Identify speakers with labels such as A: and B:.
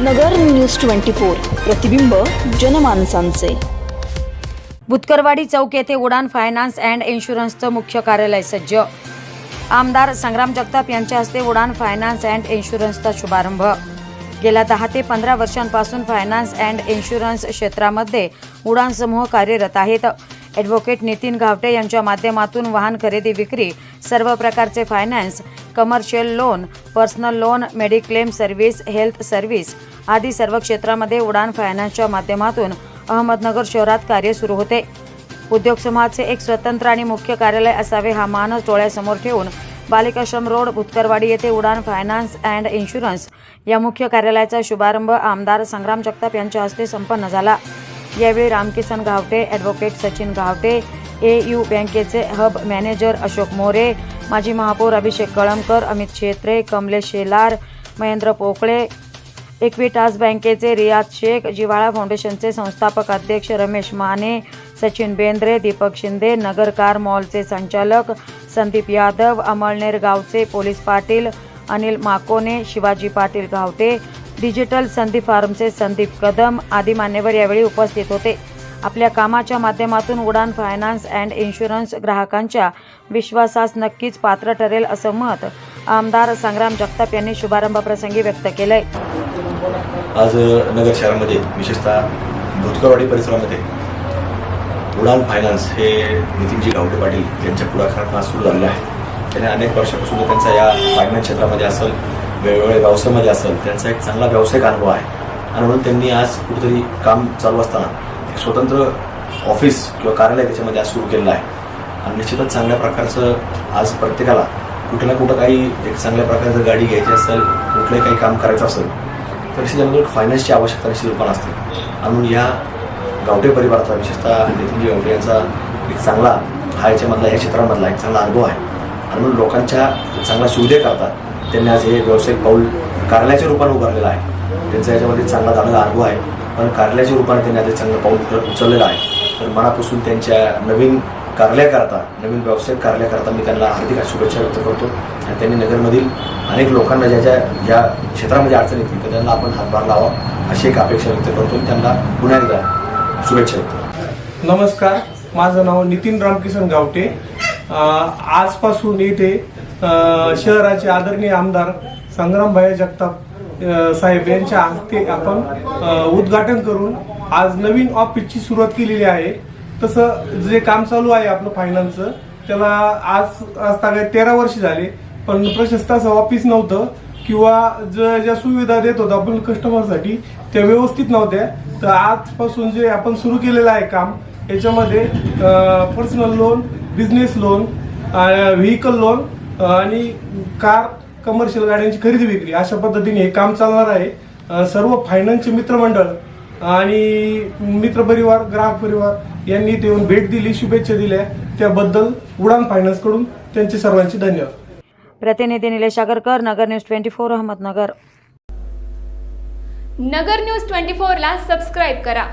A: नगर news twenty four प्रतिबिंब जनमानसांचे.
B: भुतकरवाडी चौक येथे उडान finance and इन्शुरन्सचं मुख्य कार्यालय सज्ज. आमदार संग्राम जगताप यांच्या हस्ते उडान फायनान्स अँड इन्शुरन्सचा शुभारंभ. गेल्या दहा ते पंधरा वर्षांपासून फायनान्स अँड इन्शुरन्स क्षेत्रामध्ये उडान समूह कार्यरत आहेत. ॲडव्होकेट नितीन घावटे यांच्या माध्यमातून वाहन खरेदी विक्री सर्व प्रकारचे finance commercial loan personal loan mediclaim service health service आदी सर्व क्षेत्रामध्ये उडान फायनान्सच्या माध्यमातून अहमदनगर शहरात कार्य सुरू होते. उद्योग समूहाचे एक स्वतंत्र आणि मुख्य कार्यालय असावे हा मानस डोळ्यासमोर ठेवून बालिकाश्रम रोड भुतकरवाडी येथे उडान फायनान्स अँड इन्शुरन्स या मुख्य कार्यालयाचा शुभारंभ आमदार संग्राम जगताप यांच्या हस्ते संपन्न झाला. यावेळी Ramkisan Gavate advocate Sachin Gavate A U बँकेचे हब मॅनेजर अशोक मोरे माजी महापौर अभिषेक कळमकर अमित छेत्रे कमलेश शेलार महेंद्र पोकळे इक्विटास बँकेचे रियाज शेख जिवाळा फाउंडेशनचे संस्थापक अध्यक्ष रमेश माने सचिन बेंद्रे दीपक शिंदे नगरकार मॉलचे संचालक संदीप यादव अमळनेर गावचे पोलीस पाटील अनिल माकोने शिवाजी पाटील गावते. डिजिटल संधी फार्मचे संदीप कदम आदी मान्यवर यावेळी उपस्थित होते. आपल्या कामाच्या माध्यमातून उडान फायनान्स अँड इन्शुरन्स ग्राहकांच्या विश्वासास नक्कीच पात्र ठरेल असं मत आमदार संग्राम जगताप यांनी शुभारंभप्रसंगी व्यक्त केलंय.
C: आज नगर शहरामध्ये विशेषतः भुतकरवाडी परिसरामध्ये उडान फायनान्स हे नितीनजी गावडे पाटील यांच्या पुढाकारात सुरू झालेलं आहे. त्याने अनेक वर्षापासून त्यांचा या फायनान्स क्षेत्रामध्ये असेल वेगवेगळ्या व्यवसायामध्ये असेल त्यांचा एक चांगला व्यावसायिक अनुभव आहे. आणि म्हणून त्यांनी आज कुठेतरी काम चालू असताना एक स्वतंत्र ऑफिस किंवा कार्यालय त्याच्यामध्ये आज सुरू केलेलं आहे. आणि निश्चितच चांगल्या प्रकारचं आज प्रत्येकाला कुठं ना कुठं काही एक चांगल्या प्रकारचं गाडी घ्यायची असेल कुठलंही काही काम करायचं असेल तर त्याच्यामध्ये फायनान्सची आवश्यकता निश्चित पण असते. आणि म्हणून या गावठे परिवाराचा विशेषतः नितीनजी गावठे यांचा एक चांगला हा याच्यामधला या क्षेत्रामधला एक चांगला अनुभव आहे. आणि म्हणून लोकांच्या चांगल्या सुविधेकरता त्यांनी आज हे व्यावसायिक पाऊल कार्यालयाच्या रूपाने उभारलेलं आहे. त्यांचा याच्यामध्ये चांगला चांगला अनुभव आहे. पण कार्यालयाच्या रूपाने त्यांनी आता चांगलं पाऊल उचललेलं आहे. तर मनापासून त्यांच्या नवीन कार्यालयाकरता नवीन व्यावसायिक कार्यालयाकरता मी त्यांना हार्दिक शुभेच्छा व्यक्त करतो. आणि त्यांनी नगरमधील अनेक लोकांना ज्या ज्या ज्या क्षेत्रामध्ये अडचण येतील तर त्यांना आपण हातभार लावा अशी एक अपेक्षा व्यक्त करतो त्यांना पुन्हा एकदा शुभेच्छा व्यक्त करतो.
D: नमस्कार माझं नाव नितीन रामकिशन गावटे. आजपासून येथे शहराचे आदरणीय आमदार संग्रामभाई जगताप साहेब यांच्या हस्ते आपण उद्घाटन करून आज नवीन ऑफिसची सुरुवात केलेली आहे. तसं जे काम चालू आहे आपलं फायनान्सचं त्याला आज आज काय तेरा वर्ष झाले पण प्रशस्त असं ऑफिस नव्हतं किंवा ज- ज्या सुविधा देत होतो आपण कस्टमरसाठी त्या व्यवस्थित नव्हत्या. तर आजपासून जे आपण सुरू केलेलं आहे काम याच्यामध्ये personal loan business loan vehicle loan आणि कार कमर्शियल गाड्यांची खरेदी विक्री. अशा पद्धतीने हे काम चालणार आहे. सर्व फायनान्सचे मित्रमंडळ आणि मित्रपरिवार ग्राहक परिवार यांनी इथे येऊन भेट दिली शुभेच्छा दिल्या. त्याबद्दल उडान फायनान्सकडून त्यांचे सर्वांचे धन्यवाद.
B: प्रतिनिधी Nilesh Agarkar Nagar news twenty four Ahmednagar.
E: Nagar news twenty फोरला सबस्क्राईब करा.